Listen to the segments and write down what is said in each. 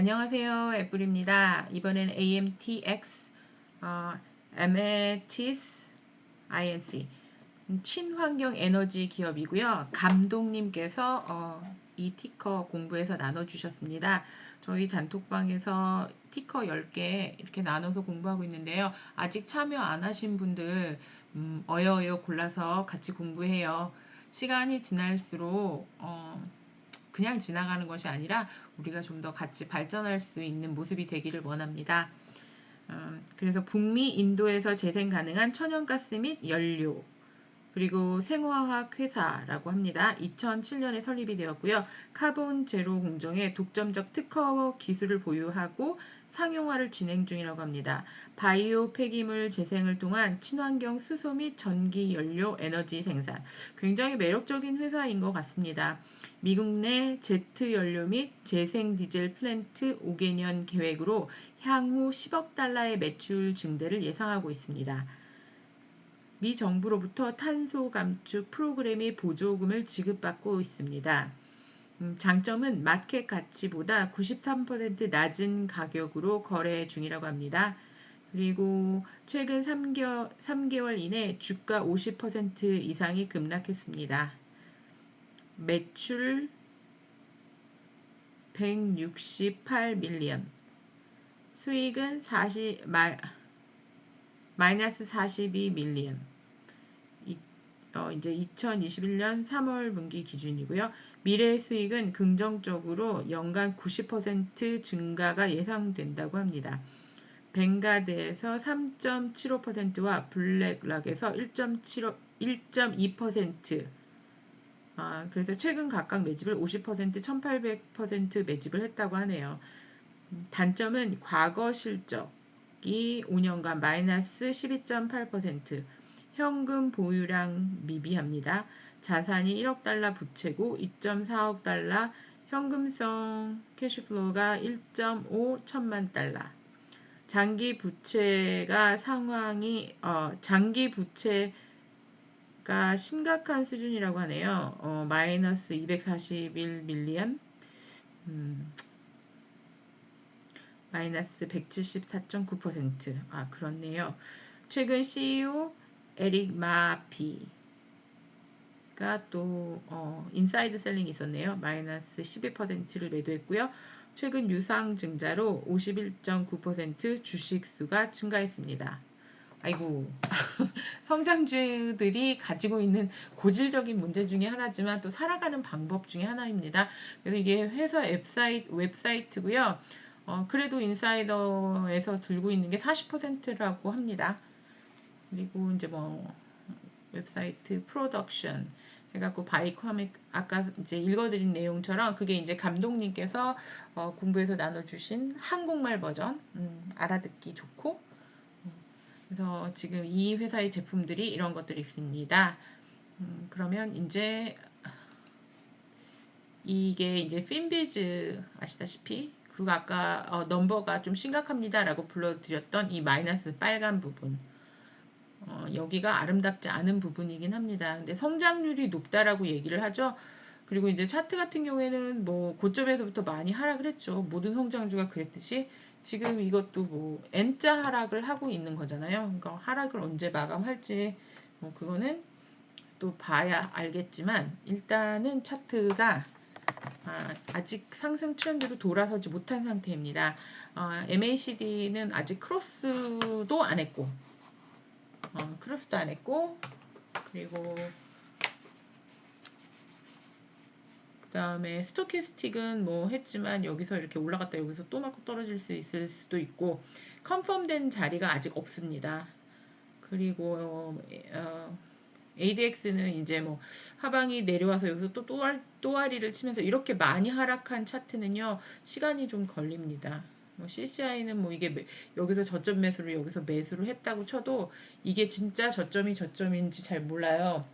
안녕하세요. 애플입니다. 이번엔 AMTX, 어, Ametis INC 친환경 에너지 기업이고요. 감독님께서 어, 이 티커 공부해서 나눠주셨습니다. 저희 단톡방에서 티커 10개 이렇게 나눠서 공부하고 있는데요. 아직 참여 안 하신 분들 음, 어여어여 골라서 같이 공부해요. 시간이 지날수록 어, 그냥 지나가는 것이 아니라 우리가 좀 더 같이 발전할 수 있는 모습이 되기를 원합니다. 음, 그래서 북미 인도에서 재생 가능한 천연가스 및 연료 그리고 생화학 회사라고 합니다. 2007년에 설립이 되었고요. 카본 제로 공정의 독점적 특허 기술을 보유하고 상용화를 진행 중이라고 합니다. 바이오 폐기물 재생을 통한 친환경 수소 및 전기 연료 에너지 생산. 굉장히 매력적인 회사인 것 같습니다. 미국 내 제트 연료 및 재생 디젤 플랜트 5개년 계획으로 향후 10억 달러의 매출 증대를 예상하고 있습니다. 미 정부로부터 탄소 감축 프로그램의 보조금을 지급받고 있습니다. 음, 장점은 마켓 가치보다 93% 낮은 가격으로 거래 중이라고 합니다. 그리고 최근 3개월, 3개월 이내 주가 50% 이상이 급락했습니다. 매출 168밀리언 수익은 40, 마, 마이너스 42밀리언 어, 이제 2021년 3월 분기 기준이고요. 미래 수익은 긍정적으로 연간 90% 증가가 예상된다고 합니다. 뱅가드에서 3.75%와 블랙락에서 1.75, 1.2% 아, 그래서 최근 각각 매집을 50%, 1800% 매집을 했다고 하네요. 단점은 과거 실적이 5년간 마이너스 12.8%, 현금 보유량 미비합니다. 자산이 1억 달러 부채고 2.4억 달러, 현금성 캐시플로우가 1.5 천만 달러. 장기 부채가 상황이 어, 장기 부채 가 심각한 수준이라고 하네요. 어, 마이너스 241 밀리언. 음, 마이너스 174.9%. 아, 그렇네요. 최근 CEO 에릭 마피가 또 어, 인사이드 셀링이 있었네요. 마이너스 12%를 매도했고요. 최근 유상 증자로 51.9% 주식 수가 증가했습니다. 아이고 성장주들이 가지고 있는 고질적인 문제 중에 하나지만 또 살아가는 방법 중에 하나입니다. 그래서 이게 회사 웹사이트, 웹사이트고요. 어, 그래도 인사이더에서 들고 있는 게 40%라고 합니다. 그리고 이제 뭐 웹사이트 프로덕션 해갖고 바이커믹 아까 이제 읽어드린 내용처럼 그게 이제 감독님께서 어, 공부해서 나눠주신 한국말 버전 음, 알아듣기 좋고 음, 그래서 지금 이 회사의 제품들이 이런 것들이 있습니다. 음, 그러면 이제 이게 이제 핀비즈 아시다시피 그리고 아까 어, 넘버가 좀 심각합니다라고 불러드렸던 이 마이너스 빨간 부분 어, 여기가 아름답지 않은 부분이긴 합니다. 근데 성장률이 높다라고 얘기를 하죠. 그리고 이제 차트 같은 경우에는 뭐 고점에서부터 많이 하락을 했죠. 모든 성장주가 그랬듯이 지금 이것도 뭐 N자 하락을 하고 있는 거잖아요. 그러니까 하락을 언제 마감할지 뭐 그거는 또 봐야 알겠지만 일단은 차트가 아, 직 상승 트렌드로 돌아서지 못한 상태입니다. 어, MACD는 아직 크로스도 안 했고 어, 크로스도 안 했고 그리고 그 다음에 스토캐스틱은 뭐 했지만 여기서 이렇게 올라갔다 여기서 또 맞고 떨어질 수 있을 수도 있고 컨펌된 자리가 아직 없습니다. 그리고 어, ADX는 이제 뭐 하방이 내려와서 여기서 또 또알, 또아리를 치면서 이렇게 많이 하락한 차트는요 시간이 좀 걸립니다. 뭐 CCI는 뭐 이게 여기서 저점 매수를 여기서 매수를 했다고 쳐도 이게 진짜 저점이 저점인지 잘 몰라요.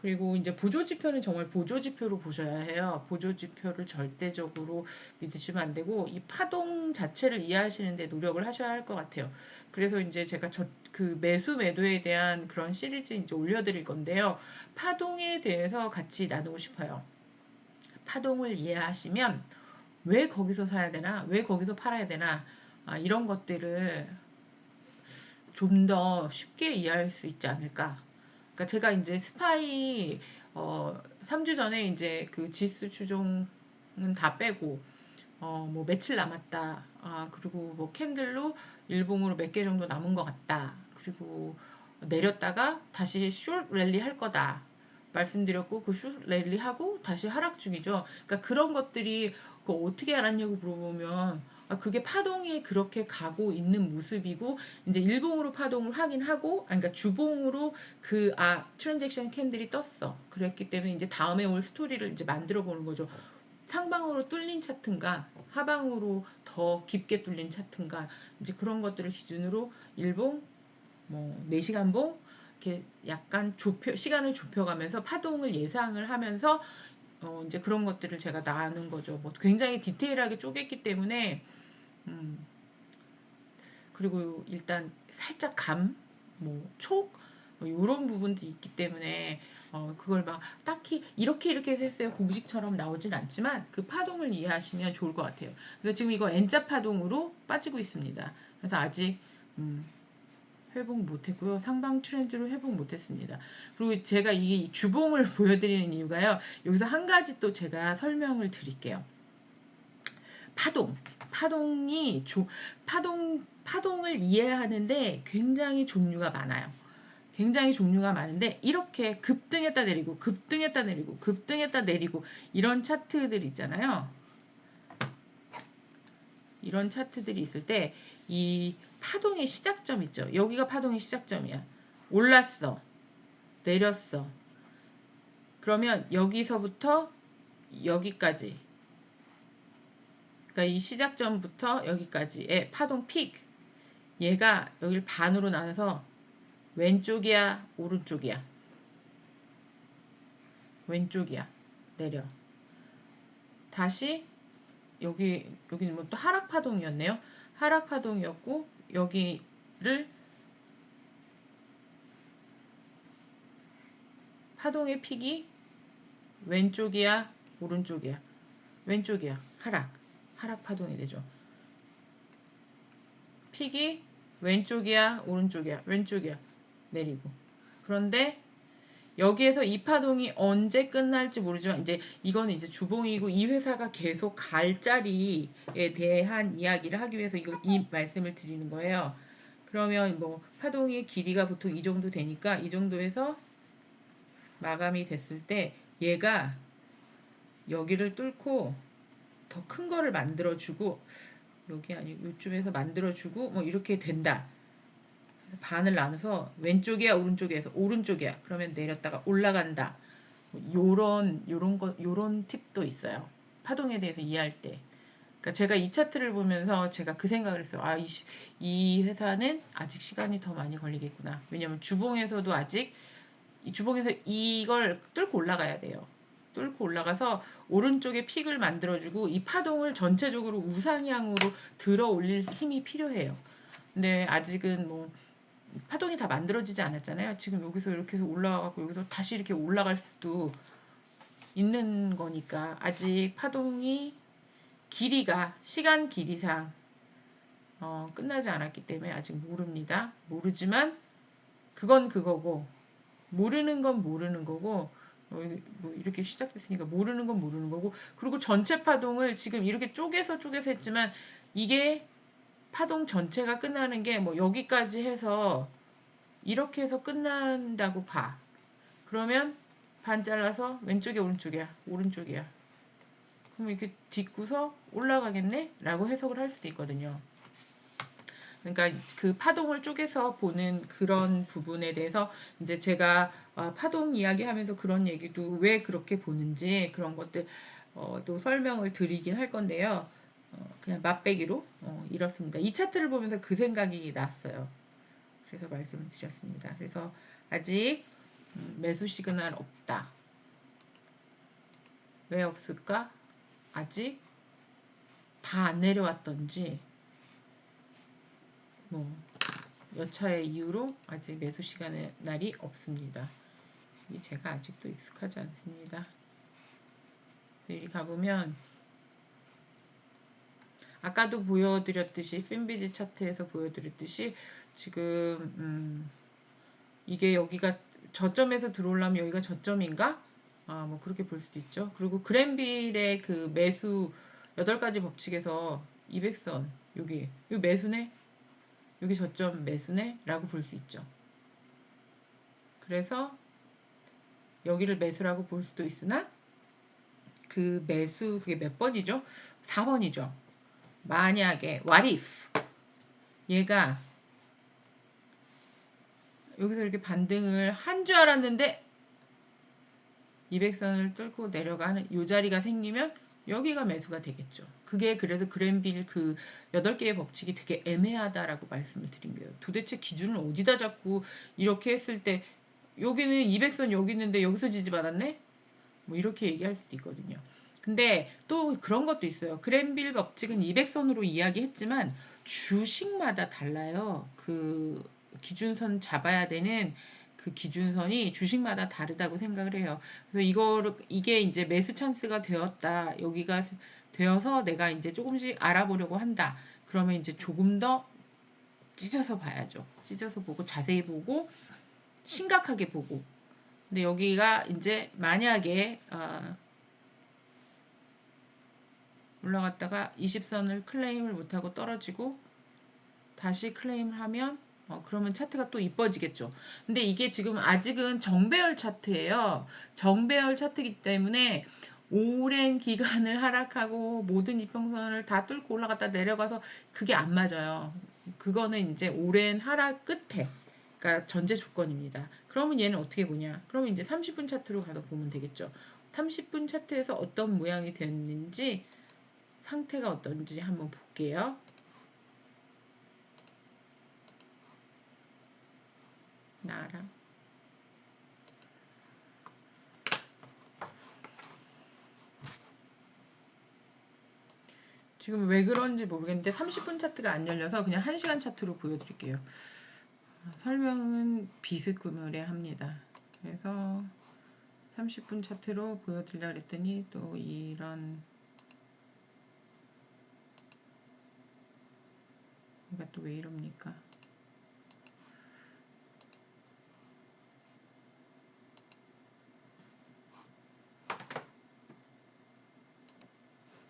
그리고 이제 보조지표는 정말 보조지표로 보셔야 해요. 보조지표를 절대적으로 믿으시면 안 되고 이 파동 자체를 이해하시는데 노력을 하셔야 할 것 같아요. 그래서 이제 제가 저 그 매수 매도에 대한 그런 시리즈 이제 올려드릴 건데요. 파동에 대해서 같이 나누고 싶어요. 파동을 이해하시면 왜 거기서 사야 되나? 왜 거기서 팔아야 되나? 아, 이런 것들을 좀 더 쉽게 이해할 수 있지 않을까. 그러니까 제가 이제 스파이 어, 3주 전에 이제 그 지수 추종은 다 빼고 어, 뭐 며칠 남았다. 아, 그리고 뭐 캔들로 일봉으로 몇 개 정도 남은 것 같다. 그리고 내렸다가 다시 숏 랠리 할 거다. 말씀드렸고 그 숏 랠리 하고 다시 하락 중이죠. 그러니까 그런 것들이 그 어떻게 알았냐고 물어보면 아, 그게 파동이 그렇게 가고 있는 모습이고 이제 일봉으로 파동을 확인하고 아, 그러니까 주봉으로 그 아 트랜잭션 캔들이 떴어. 그랬기 때문에 이제 다음에 올 스토리를 이제 만들어 보는 거죠. 상방으로 뚫린 차트인가 하방으로 더 깊게 뚫린 차트인가 이제 그런 것들을 기준으로 일봉 뭐 4시간봉 이렇게 약간 좁혀 시간을 좁혀가면서 파동을 예상을 하면서 어 이제 그런 것들을 제가 나눈 거죠. 뭐 굉장히 디테일하게 쪼갰기 때문에 음, 그리고 일단 살짝 감, 뭐 촉, 뭐 이런 부분도 있기 때문에 어, 그걸 막 딱히 이렇게 이렇게 해서 했어요. 공식처럼 나오진 않지만 그 파동을 이해하시면 좋을 것 같아요. 그래서 지금 이거 N자 파동으로 빠지고 있습니다. 그래서 아직 음, 회복 못했고요. 상방 트렌드로 회복 못했습니다. 그리고 제가 이 주봉을 보여드리는 이유가요. 여기서 한 가지 또 제가 설명을 드릴게요. 파동. 파동이 조, 파동 파동을 이해하는데 굉장히 종류가 많아요. 굉장히 종류가 많은데 이렇게 급등했다 내리고 급등했다 내리고 급등했다 내리고 이런 차트들 있잖아요. 이런 차트들이 있을 때 이 파동의 시작점 있죠. 여기가 파동의 시작점이야. 올랐어. 내렸어. 그러면 여기서부터 여기까지 그러니까 이 시작점부터 여기까지의 파동 픽 얘가 여기를 반으로 나눠서 왼쪽이야 오른쪽이야 왼쪽이야 내려 다시 여기 여기는 뭐 또 하락 파동이었네요 하락 파동이었고 여기를 파동의 픽이 왼쪽이야 오른쪽이야? 왼쪽이야. 하락. 하락 파동이 되죠. 픽이 왼쪽이야 오른쪽이야? 왼쪽이야. 내리고. 그런데 여기에서 이 파동이 언제 끝날지 모르지만 이제 이거는 이제 주봉이고 이 회사가 계속 갈 자리에 대한 이야기를 하기 위해서 이거 이 말씀을 드리는 거예요. 그러면 뭐 파동의 길이가 보통 이 정도 되니까 이 정도에서 마감이 됐을 때 얘가 여기를 뚫고 더 큰 거를 만들어 주고 여기 아니고 이쯤에서 만들어 주고 뭐 이렇게 된다. 반을 나눠서 왼쪽이야 오른쪽에서 오른쪽이야. 그러면 내렸다가 올라간다. 요런 요런 거 요런 팁도 있어요. 파동에 대해서 이해할 때. 그러니까 제가 이 차트를 보면서 제가 그 생각을 했어요. 아이 이 회사는 아직 시간이 더 많이 걸리겠구나. 왜냐면 주봉에서도 아직 이 주봉에서 이걸 뚫고 올라가야 돼요. 뚫고 올라가서 오른쪽에 픽을 만들어주고 이 파동을 전체적으로 우상향으로 들어 올릴 힘이 필요해요. 근데 아직은 뭐 파동이 다 만들어지지 않았잖아요. 지금 여기서 이렇게 해서 올라가고 여기서 다시 이렇게 올라갈 수도 있는 거니까 아직 파동이 길이가 시간 길이상 어, 끝나지 않았기 때문에 아직 모릅니다. 모르지만 그건 그거고 모르는 건 모르는 거고 어, 뭐 이렇게 시작됐으니까 모르는 건 모르는 거고 그리고 전체 파동을 지금 이렇게 쪼개서 쪼개서 했지만 이게 파동 전체가 끝나는 게 뭐 여기까지 해서 이렇게 해서 끝난다고 봐. 그러면 반 잘라서 왼쪽에 오른쪽이야. 오른쪽이야. 그럼 이렇게 딛고서 올라가겠네? 라고 해석을 할 수도 있거든요. 그러니까 그 파동을 쪼개서 보는 그런 부분에 대해서 이제 제가 어, 파동 이야기 하면서 그런 얘기도 왜 그렇게 보는지 그런 것들 어, 또 설명을 드리긴 할 건데요. 어, 그냥 맛배기로 어, 이렇습니다. 이 차트를 보면서 그 생각이 났어요. 그래서 말씀을 드렸습니다. 그래서 아직 음, 매수 시그널 없다. 왜 없을까? 아직 다 안 내려왔던지 뭐 여차의 이유로 아직 매수 시간날이 없습니다. 이 제가 아직도 익숙하지 않습니다. 여기 가보면 아까도 보여드렸듯이 핀비지 차트에서 보여드렸듯이 지금 음, 이게 여기가 저점에서 들어오려면 여기가 저점인가? 아, 뭐 그렇게 볼 수도 있죠. 그리고 그랜빌의 그 매수 8가지 법칙에서 200선 여기 이 매수네? 여기 저점 매수네? 라고 볼 수 있죠. 그래서 여기를 매수라고 볼 수도 있으나 그 매수 그게 몇 번이죠? 4번이죠. 만약에 what if 얘가 여기서 이렇게 반등을 한 줄 알았는데 200선을 뚫고 내려가는 이 자리가 생기면 여기가 매수가 되겠죠. 그게 그래서 그랜빌 그 8개의 법칙이 되게 애매하다라고 말씀을 드린 거예요. 도대체 기준을 어디다 잡고 이렇게 했을 때 여기는 200선 여기 있는데 여기서 지지 받았네? 뭐 이렇게 얘기할 수도 있거든요. 근데 또 그런 것도 있어요. 그랜빌 법칙은 200선으로 이야기했지만 주식마다 달라요. 그 기준선 잡아야 되는 그 기준선이 주식마다 다르다고 생각을 해요. 그래서 이거를 이게 이제 매수 찬스가 되었다. 여기가 되어서 내가 이제 조금씩 알아보려고 한다. 그러면 이제 조금 더 찢어서 봐야죠. 찢어서 보고 자세히 보고 심각하게 보고. 근데 여기가 이제 만약에 어, 올라갔다가 20선을 클레임을 못하고 떨어지고 다시 클레임을 하면 어, 그러면 차트가 또 이뻐지겠죠. 근데 이게 지금 아직은 정배열 차트예요. 정배열 차트이기 때문에 오랜 기간을 하락하고 모든 이평선을 다 뚫고 올라갔다 내려가서 그게 안 맞아요. 그거는 이제 오랜 하락 끝에 그러니까 전제 조건입니다. 그러면 얘는 어떻게 보냐? 그러면 이제 30분 차트로 가서 보면 되겠죠. 30분 차트에서 어떤 모양이 되었는지 상태가 어떤지 한번 볼게요. 나랑 지금 왜 그런지 모르겠는데 30분 차트가 안 열려서 그냥 1시간 차트로 보여드릴게요. 설명은 비스금을에 합니다. 그래서 30분 차트로 보여드리려 그랬더니 또 이런 이가 또 왜 이럽니까?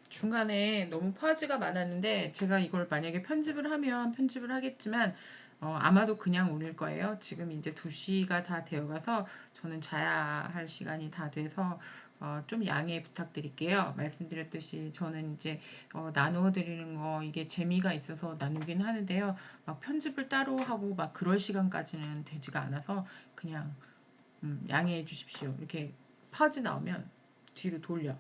중간에 너무 파지가 많았는데 제가 이걸 만약에 편집을 하면 편집을 하겠지만 어, 아마도 그냥 올릴 거예요. 지금 이제 2시가 다 되어가서 저는 자야 할 시간이 다 돼서 어, 좀 양해 부탁드릴게요. 말씀드렸듯이 저는 이제 어, 나누어 드리는 거 이게 재미가 있어서 나누긴 하는데요. 막 편집을 따로 하고 막 그럴 시간까지는 되지가 않아서 그냥 음, 양해해 주십시오. 이렇게 파지 나오면 뒤로 돌려.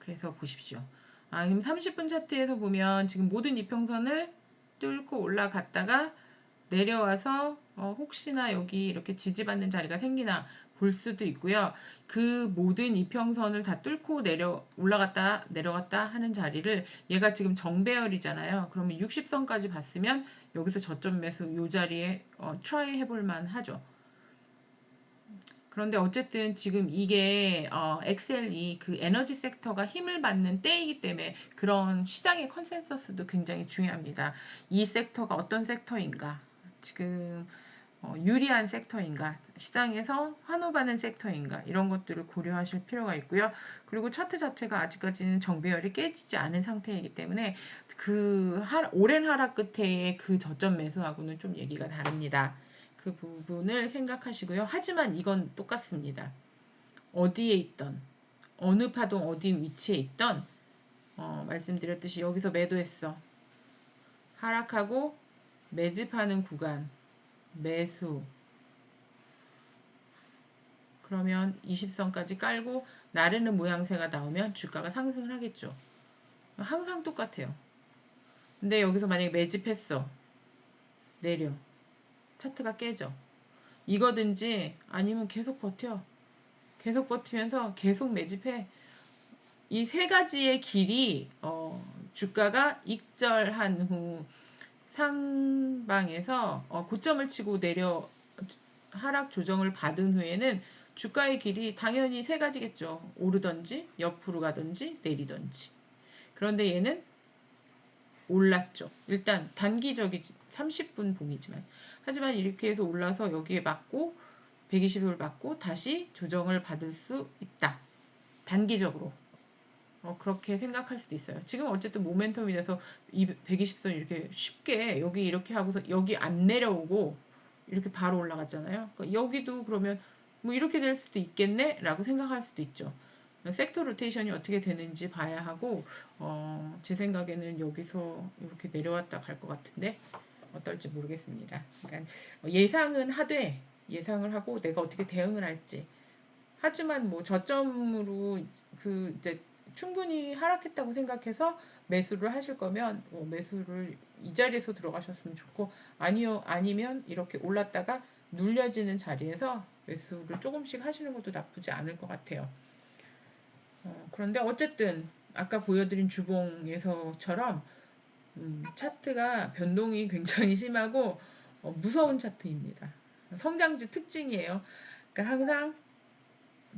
그래서 보십시오. 아, 그럼 30분 차트에서 보면 지금 모든 이평선을 뚫고 올라갔다가 내려와서 어, 혹시나 여기 이렇게 지지받는 자리가 생기나 볼 수도 있고요. 그 모든 이평선을 다 뚫고 내려 올라갔다 내려갔다 하는 자리를 얘가 지금 정배열이잖아요. 그러면 60선까지 봤으면 여기서 저점 매수 이 자리에 어, 트라이 해볼 만 하죠. 그런데 어쨌든 지금 이게 어, 엑셀이 그 에너지 섹터가 힘을 받는 때이기 때문에 그런 시장의 컨센서스도 굉장히 중요합니다. 이 섹터가 어떤 섹터인가? 지금 어, 유리한 섹터인가? 시장에서 환호받는 섹터인가? 이런 것들을 고려하실 필요가 있고요. 그리고 차트 자체가 아직까지는 정배열이 깨지지 않은 상태이기 때문에 그 하, 오랜 하락 끝에 그 저점 매수하고는 좀 얘기가 다릅니다. 그 부분을 생각하시고요. 하지만 이건 똑같습니다. 어디에 있던 어느 파동 어디 위치에 있던 어, 말씀드렸듯이 여기서 매도했어. 하락하고 매집하는 구간 매수 그러면 20선까지 깔고 나르는 모양새가 나오면 주가가 상승을 하겠죠. 항상 똑같아요. 근데 여기서 만약에 매집했어. 내려. 차트가 깨져. 이거든지 아니면 계속 버텨. 계속 버티면서 계속 매집해. 이 세 가지의 길이 어, 주가가 익절한 후 상방에서 어, 고점을 치고 내려 하락 조정을 받은 후에는 주가의 길이 당연히 세 가지겠죠. 오르던지 옆으로 가든지 내리던지. 그런데 얘는 올랐죠. 일단 단기적인 30분 봉이지만 하지만 이렇게 해서 올라서 여기에 맞고 120을 받고 다시 조정을 받을 수 있다. 단기적으로. 어, 그렇게 생각할 수도 있어요. 지금 어쨌든 모멘텀이 돼서 120선 이렇게 쉽게 여기 이렇게 하고서 여기 안 내려오고 이렇게 바로 올라갔잖아요. 그러니까 여기도 그러면 뭐 이렇게 될 수도 있겠네? 라고 생각할 수도 있죠. 섹터 로테이션이 어떻게 되는지 봐야 하고 어, 제 생각에는 여기서 이렇게 내려왔다 갈 것 같은데 어떨지 모르겠습니다. 그러니까 예상은 하되 예상을 하고 내가 어떻게 대응을 할지 하지만 뭐 저점으로 그 이제 충분히 하락했다고 생각해서 매수를 하실 거면 어, 매수를 이 자리에서 들어가셨으면 좋고 아니요 아니면 이렇게 올랐다가 눌려지는 자리에서 매수를 조금씩 하시는 것도 나쁘지 않을 것 같아요. 어, 그런데 어쨌든 아까 보여드린 주봉에서처럼 음, 차트가 변동이 굉장히 심하고 어, 무서운 차트입니다. 성장주 특징이에요. 그러니까 항상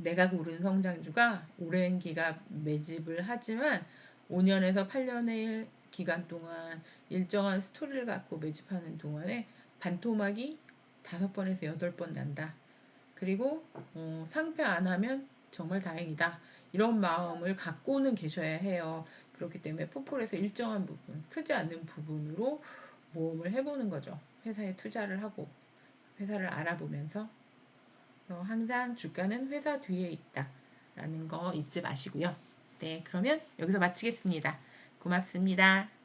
내가 고른 성장주가 오랜 기간 매집을 하지만 5년에서 8년의 기간 동안 일정한 스토리를 갖고 매집하는 동안에 반토막이 5번에서 8번 난다. 그리고 어, 상패 안 하면 정말 다행이다. 이런 마음을 갖고는 계셔야 해요. 그렇기 때문에 포폴에서 일정한 부분, 크지 않는 부분으로 모험을 해보는 거죠. 회사에 투자를 하고 회사를 알아보면서 항상 주가는 회사 뒤에 있다. 라는 거 잊지 마시고요. 네, 그러면 여기서 마치겠습니다. 고맙습니다.